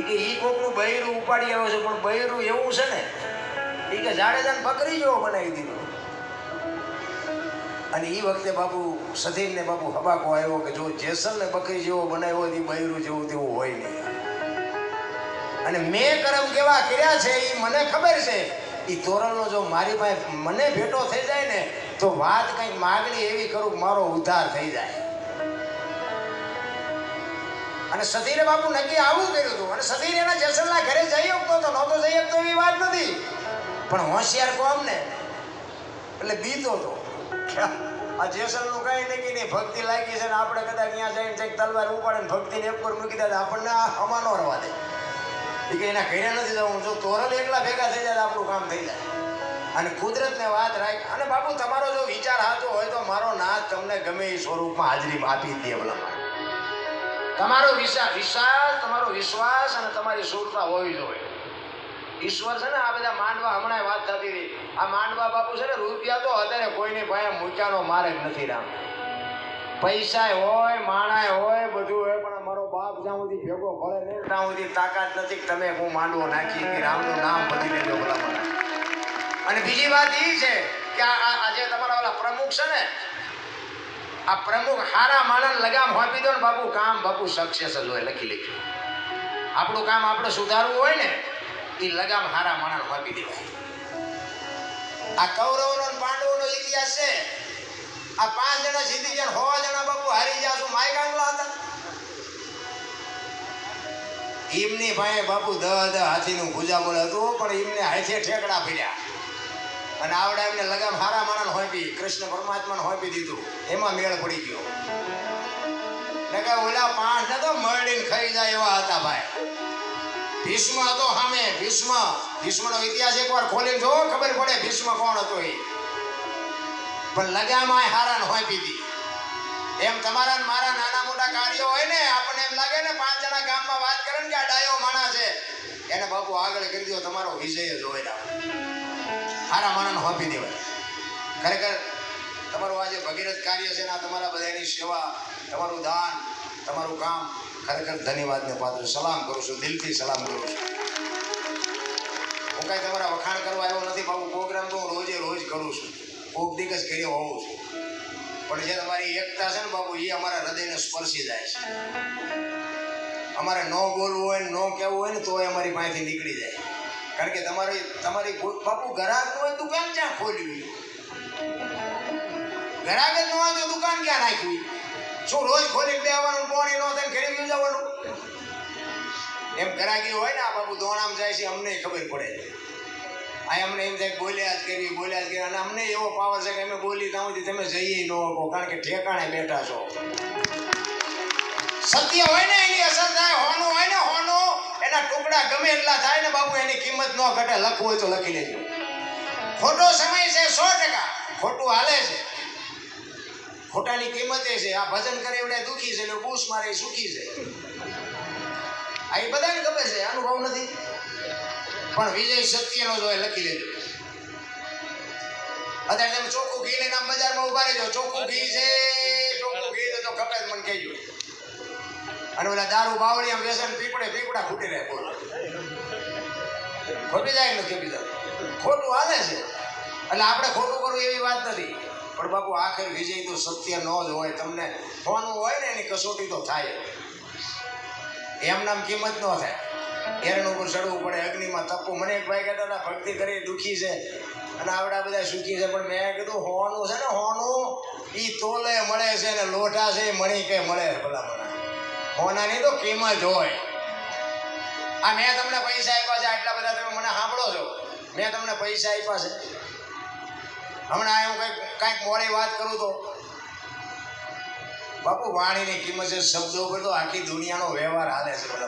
એ કે એ કોકનું બૈરું ઉપાડી આવ્યો છે, પણ બૈરું એવું છે ને એ કે જાડેજાને બકરી જેવો બનાવી દીધો. અને એ વખતે બાપુ સધીરને બાપુ હબાકો આવ્યો કે જો જેસલને બકરી જેવો બનાવ્યો એ બૈરું જેવું તેવું હોય નહીં. અને મેં કરમ કેવા કર્યા છે એ મને ખબર છે. એ તોરણનો જો મારી પાસે મને ભેટો થઈ જાય ને, તો વાત કંઈક માગણી એવી કરું મારો ઉદ્ધાર થઈ જાય. અને સધીરે બાપુ નક્કી આવું કર્યું હતું. અને સધીર એના જેસલના ઘરે જઈ શકતો હતો નહોતો જઈ શકતો એવી વાત નથી. પણ હોશિયાર કોમ ને. એટલે બીતો હતો આ જેસલનું કઈ નક્કી નહીં. ભક્તિ લાગી છે ને આપણે કદાચ ત્યાં જઈને કંઈક તલવાર ઉપાડે ને ભક્તિને એક પર મૂકી દે આપણને આ અમાનો રવા દે. એ કે એના ઘરે નથી જવું. જો તોરલ એકલા ભેગા થઈ જાય આપણું કામ થઈ જાય. અને કુદરતને વાત રાખ. અને બાપુ, તમારો જો વિચાર સાચો હોય તો મારો નાથ તમને ગમે એ સ્વરૂપમાં હાજરી આપી દે ભલામણ તમારો વિશ્વાસ વિશ્વાસ તમારો વિશ્વાસ અને તમારી સુરતા હોવી જોઈએ. ઈશ્વર છે ને આ બધા માંડવા હમણાં વાત થતી હતી. આ માંડવા બાપુ છે ને રૂપિયા તો અત્યારે કોઈની પાસે મૂક્યાનો મારે નથી રામ. પૈસા હોય માણા હોય, બધું હોય, પણ મારો બાપ જ્યાં સુધી ભેગો ભળે ને ત્યાં સુધી તાકાત નથી તમે હું માંડવો નાખી રામનું નામ બધી લેજો ભલા અને બીજી વાત એ છે કે આજે તમારા ઓલા પ્રમુખ છે ને આ પ્રમુખ હારા માણસ લગામ હોપી દો ને બાપુ, કામ બાપુ સક્સેસ જ હોય, લખી લેજો. આપણું કામ આપણે સુધારવું હોય ને એ લગામ હારા માણસ હોપી દેવાય. આ કૌરવનો ને પાંડવોનો ઇતિહાસ છે. આ પાંચ જણા જીતી જણ ને જણા બાપુ હારી ગયા શું માય હતા. એમની ભાઈ બાપુ દહ દહ હાથીનું પૂજા બોલે હતું, પણ એમને હાથે ઠેકડા ફર્યા અને આવડા એમને લગામ હારા માણસ હોપી કૃષ્ણ પરમાત્માને હોપી દીધું. એમાં મેળ પડી ગયો. ને કે ઓલા પાંચ ને તો મળીને ખાઈ જાય એવા હતા ભાઈ. ભીષ્મ હતો સામે, ભીષ્મ. ભીષ્મનો ઇતિહાસ એકવાર ખોલીને જો ખબર પડે ભીષ્મ કોણ હતો એ. પણ લગામાં હારાન હોય પીધી એમ તમારા મારા નાના મોટા કાર્યો હોય ને, આપણને એમ લાગે ને, પાંચ જણા ગામમાં વાત કરે ને કે આ ડાયો માણસ છે. એને બાપુ આગળ કરી દો તમારો વિજય જ હોય હારા માણસને હોપી દેવાય. ખરેખર તમારું આ જે ભગીરથ કાર્ય છે ને, આ તમારા બધાની સેવા, તમારું દાન, તમારું કામ, ખરેખર ધન્યવાદને પાત્ર. સલામ કરું છું, દિલથી સલામ કરું છું. હું કાંઈ તમારા વખાણ કરવા આવ્યો નથી બાબુ પ્રોગ્રામ તો હું રોજે રોજ કરું છું. કોક દિવસ કર્યો હોઉં છું. પણ જે તમારી એકતા છે ને બાબુ એ અમારા હૃદયને સ્પર્શી જાય છે. અમારે ન બોલવું હોય ન કહેવું હોય ને, તોય અમારી પાસેથી નીકળી જાય કારણ કે તમારી તમારી બાપુ ઘરાક હોય દુકાન ક્યાં ખોલવી ઘરાક જ ન હોય તો દુકાન ક્યાં નાખવી શું રોજ ખોલી બે આવવાનું પોણી ન થાય ઘરે બી જવાનું? એમ ઘરાકી હોય ને આ બાપુ દોણામ જાય છે, અમને ખબર પડે. આ અમને એમ થાય બોલ્યા જ કરવી બોલ્યા જ કરવી અને અમને એવો પાવર છે કે અમે બોલી ત્યાં સુધી તમે જઈએ ન શકો કારણ કે ઠેકાણે બેઠા છો. સત્ય હોય ને એની અસર થાય, હોનું હોય ને હોનું એના ટુકડા ગમે એટલા થાય ને બાપુ, એની કિંમત ન ઘટે. લખવું હોય તો લખી લેજો. ખોટો સમય છે સો ટકા. ખોટું હાલે છે. ખોટાની કિંમત એ છે. આ ભજન કરે એવડે દુખી છે, એટલે બૂસ મારે સુખી છે. આ એ બધાને ગમે છે, અનુભવ નથી. પણ વિજય સત્યનો જો લખી લેજો. અત્યારે તમે ચોખ્ખું ઘી લઈને બજારમાં ઊભા રહેજો. ચોખ્ખું ઘી છે, ચોખ્ખું ઘી તો ખપે મને કહેજો. અને ઓલા દારૂ, બાવળી આમ વ્યસન પીપડે પીપડા ફૂટી રહે બોલ. ખોટી જાય નથી જાય. ખોટું હાલે છે. એટલે આપણે ખોટું કરવું એવી વાત નથી. પણ બાપુ, આખર વિજય તો સત્ય ન જ હોય. તમને હોવાનું હોય ને, એની કસોટી તો થાય. એમ નામ કિંમત ન થાય. એરણ ઉપર ચડવું પડે, અગ્નિમાં તપવું. મને એક ભાઈ કહેતા હતા, ભક્તિ કરી, દુઃખી છે. અને આવડા બધા સુખી છે, પણ મેં કીધું, હોનું છે ને, હોનું? એ તોલે, મળે છે ને, લોઢા છે મણી કે મળે ભલા મને હોનાની તો કિંમત હોય. આ મેં તમને પૈસા આપ્યા છે, આટલા બધા તમે મને સાંભળો છો. મેં તમને પૈસા આપ્યા છે. હમણાં હું કંઈક કાંઈક મોડી વાત કરું તો. બાપુ, વાણીની કિંમત છે, શબ્દો પર તો આખી દુનિયાનો વ્યવહાર હાલે છે બધા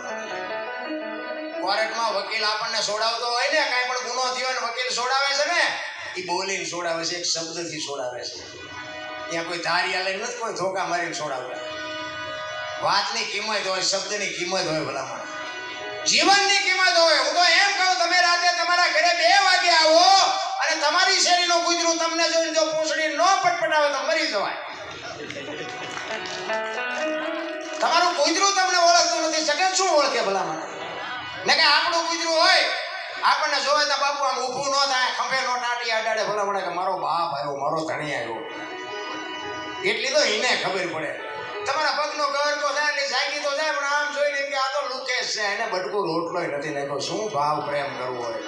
કોર્ટમાં વકીલ આપણને સોડાવતો હોય ને, કાંઈ પણ ગુનો થયો ને, વકીલ સોડાવે છે ને, એ બોલીને સોડાવે છે, એક શબ્દથી છોડાવે છે. ત્યાં કોઈ ધારી લઈને નથી કોઈ ધોકા મારીને છોડાવતા વાતની કિંમત હોય, શબ્દની કિંમત હોય ભલામણ. જીવનની કિંમત હોય. હું તો એમ કહું, તમે રાતે તમારા ઘરે બે વાગે આવો અને તમારી શેરીનું કૂતરું તમને જોઈને જો પૂંછડી ન પટપટાવે તો મરી જવાય. તમારું કૂતરું તમને ઓળખતું નથી. શકે શું ઓળખે ભલામણ? ને કે આપણું કૂતરું હોય, આપણને જોવે તો બાપુ આમ ઊભું ન થાય, ખંભે નો ટાટી અડાડે. ભલા મળે કે મારો બાપ આવ્યો, મારો ધણી આવ્યો. એટલી તો એને ખબર પડે. તમારા પગનો ગરકો થાય ને જાગી તો જાય પણ આમ જોઈને કે આ તો લુકેશ છે, એને બટકું રોટલો નથી નાખ્યો. શું ભાવ પ્રેમ કરવો હોય?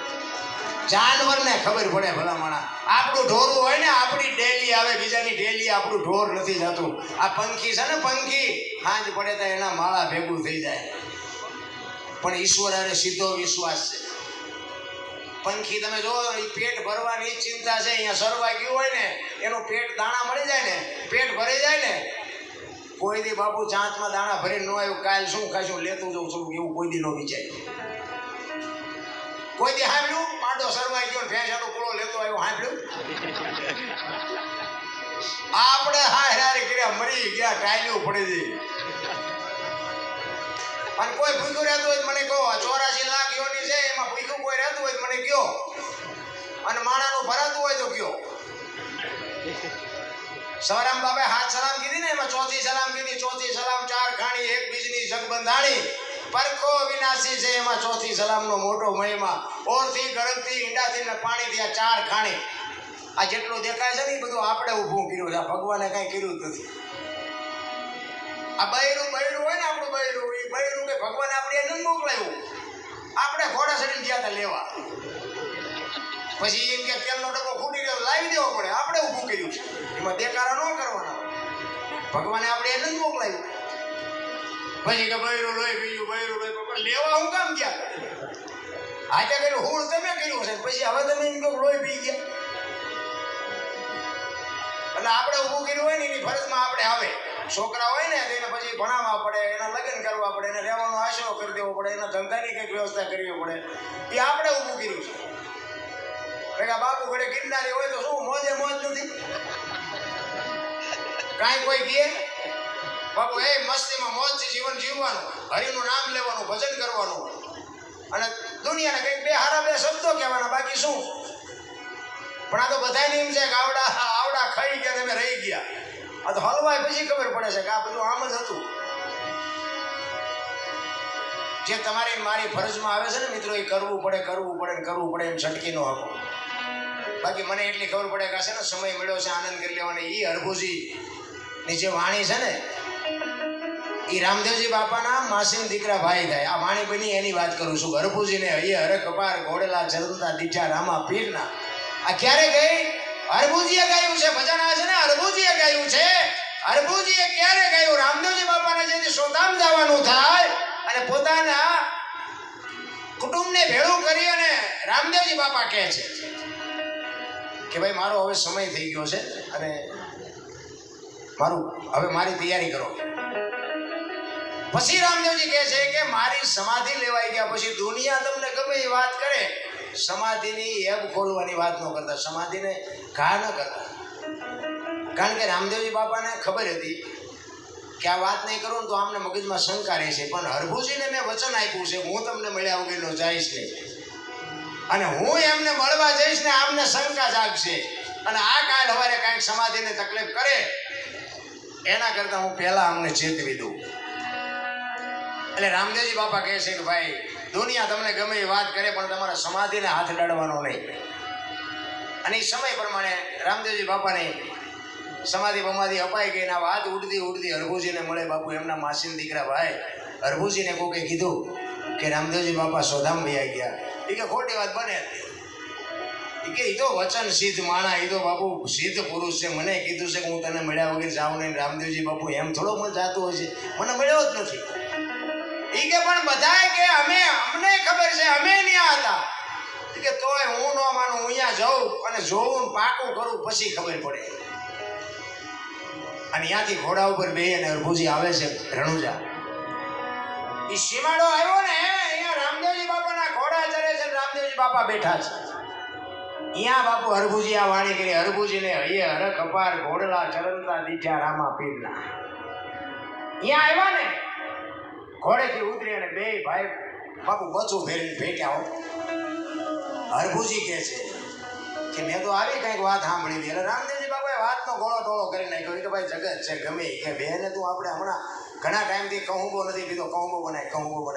જાનવરને ખબર પડે ભલામણા. આપણું ઢોરું હોય ને, આપણી ડેલી આવે, બીજાની ડેલી આપણું ઢોર નથી જતું. આ પંખી છે ને પંખી, હાંજ પડે તો એના માળા ભેગું થઈ જાય. પણ ઈશ્વર અરે સીધો વિશ્વાસ છે. પંખી તમે જો પેટ ભરવાની ચિંતા છે. અહીંયા સરવા ગયું હોય ને, એનું પેટ દાણા મળી જાય ને, પેટ ભરી જાય ને કોઈ દી બાપુ ચાંચમાં દાણા ભરીને ન આવ્યું, કાલ શું ખાશું લેતું જવું છું, એવું કોઈ દી ન વિચાર્યું. કોઈ દી સાંભળ્યું? પાંડો શરમાઈ ગયો આટો પૂળો લેતો આવ્યો, સાંભળ્યું? આપણે હા હેરારે કર્યા, મરી ગયા ટાયલું પડી ગઈ. અને કોઈ ભૂખ્યું રહેતું હોય મને કહો ચોરાસી લાખ યોની છે, એમાં ભૂખ્યું કોઈ રહેતું હોય મને કયો અને માણાનું ભરાતું હોય તો કયો સવરામ બાબે હાથ સલામ કીધી ને એમાં ચોથી સલામ કીધી, ચોથી સલામ, ચાર ખાણી, એક બીજની જગબંધાણી. પરખો વિનાશી છે એમાં ચોથી સલામનો મોટો મહિમા. ઓરથી ગળગથી ઈંડાથી ને પાણીથી આ ચાર ખાણી. આ જેટલું દેખાય છે ને એ બધું આપણે ઊભું કર્યું છે. ભગવાને કાંઈ કર્યું જ નથી. આ બૈરું બૈરું હોય ને આપણું બૈરું એ બૈરું કે ભગવાન આપણે એને મોકલાયું. આપણે ઘોડા ચડીને ગયા લેવા. પછી એમ કે તેલનો ડબ્બો ફૂટી ગયો, લાવી દેવો પડે. આપણે ઊભું કર્યું છે. એમાં દેકારા ન કરવાના. ભગવાને આપણે એને જ મોકલાયું પછી કે બૈરું લોહી બીજું બૈરું લોહી લેવા હું કામ ગયા? આજે કર્યું, હુળ તમે કર્યું છે. પછી હવે તમે એમ કહો લોહી પી ગયા. એટલે આપણે ઊભું કર્યું હોય ને, એની ફરજમાં આપણે આવે. છોકરા હોય ને એને પછી ભણાવવા પડે, એના લગ્ન કરવા પડે, એને રહેવાનો આશરો કરી દેવો પડે, એના ધંધાની કંઈક વ્યવસ્થા કરવી પડે. એ આપણે ઊભું કર્યું છે. ભેગા બાપુ ઘડે ગિરનારી હોય તો શું, મોજે મોજ નથી? કાંઈ કોઈ કહે? બાપુ, એ મસ્તીમાં મોજથી જીવન જીવવાનું, હરિનું નામ લેવાનું, ભજન કરવાનું. અને દુનિયાને કંઈક બે હારા બે શબ્દો કહેવાના, બાકી શું? પણ આ તો બધાને એમ છે કે આવડા આવડા ખાઈ ગયા તમે રહી ગયા. આ તો હલવાય પછી ખબર પડે છે કે આ બધું આમ જ હતું. જે તમારી મારી ફરજમાં આવે છે ને મિત્રો, એ કરવું પડે કરવું પડે ને કરવું પડે એમ છટકી ન બાકી મને એટલી ખબર પડે કે છે ને સમય મળ્યો છે, આનંદ કરી લેવાનો. એ હરભુજી ની જે વાણી છે ને એ રામદેવજી બાપાના માસીન દીકરા ભાઈ થાય. આ વાણી બની એની વાત કરું છું. હરભુજીને હૈયે હર કપાર ઘોડેલા ચરંતા દીઠા, રામા, પીરના. આ ક્યારે ગઈ? હરભુજીએ ગાયું છે. ભજન આ છે ને, હરભુજીએ ગાયું છે. હરભુજીએ ક્યારે ગાયું? રામદેવજી બાપાને જેથી સોતામ જવાનું થાય અને પોતાના કુટુંબને ભેળું કરી અને રામદેવજી બાપા કહે છે. કે ભાઈ, મારો હવે સમય થઈ ગયો છે અને મારું, હવે મારી તૈયારી કરો. પછી રામદેવજી કહે છે કે મારી સમાધિ લેવાઈ ગયા પછી દુનિયા તમને ગમે એ વાત કરે, સમાધિની એબ ખોલવાની વાત ન કરતા, સમાધિને ઘા ન કરતા. કારણ કે રામદેવજી બાપાને ખબર હતી કે આ વાત નહીં કરું તો આમને મગજમાં શંકા રહેશે. પણ હરભુજીને મેં વચન આપ્યું છે, હું તમને મળ્યા વગરનો જઈશ નહીં. અને હું એમને મળવા જઈશ ને આમને શંકા જાગશે. અને આ કાલ હવારે કાંઈક સમાધિને તકલીફ કરે, એના કરતાં હું પહેલાં અમને ચેતવી દઉં. એટલે રામદેવજી બાપા કહે છે કે ભાઈ, દુનિયા તમને ગમે એ વાત કરે, પણ તમારા સમાધિને હાથ લડવાનો નહીં. અને એ સમય પ્રમાણે રામદેવજી બાપાને સમાધિ બમાધિ અપાઈ ગઈ આ વાત ઉડતી ઉડતી હરભુજીને મળે, બાપુ, એમના માસીન દીકરા ભાઈ. હરભુજીને કોકે કીધું કે રામદેવજી બાપા સોધામ ભાઈ ગયા. એ કે ખોટી વાત બને એ કે એ તો વચન સિદ્ધ માણા એ તો બાપુ સિદ્ધ પુરુષ છે. મને કીધું છે કે હું તને મળ્યા વગર જાઉં નહીં. રામદેવજી બાપુ, એમ થોડો પણ જાતો હોય છે. મને મળ્યો જ નથી. એ કે પણ બધાય કે અમે, અમને ખબર છે, અમે ત્યાં હતા. કે તોય હું ન માનું, હું અહીંયા જાઉં અને જોઉં પાકું કરું, પછી ખબર પડે. અને ત્યાંથી ઘોડા ઉપર બે અને અરભુજી આવે છે, રણુજા. એ સીમાડો આવ્યો ને અહીંયા રામદેવજી બાપાના ઘોડા ચરે બાપા બેઠા છે. અહીંયા બાપુ હરભુજી આ વાણી કરી, હરભુજીને હૈયે હર કપાર ઘોડલા ચરંતા દીઠા, રામા પીરના અહીંયા આવ્યા ને, ઘોડેથી ઉતરી અને બે ભાઈ બાપુ બચું ફેરીને ભેટ્યા હો. હરભુજી કહે છે કે મેં તો આવી કંઈક વાત સાંભળી હતી. એટલે રામદેવજી બાપાએ વાતનો ગોળો ટોળો કરી નાખ્યો. કે ભાઈ જગત છે ગમે કે બેને તું આપણે હમણાં ઘણા ટાઈમથી કહુંબો નથી કીધો કહુંબો બનાય કહુંબો બનાય.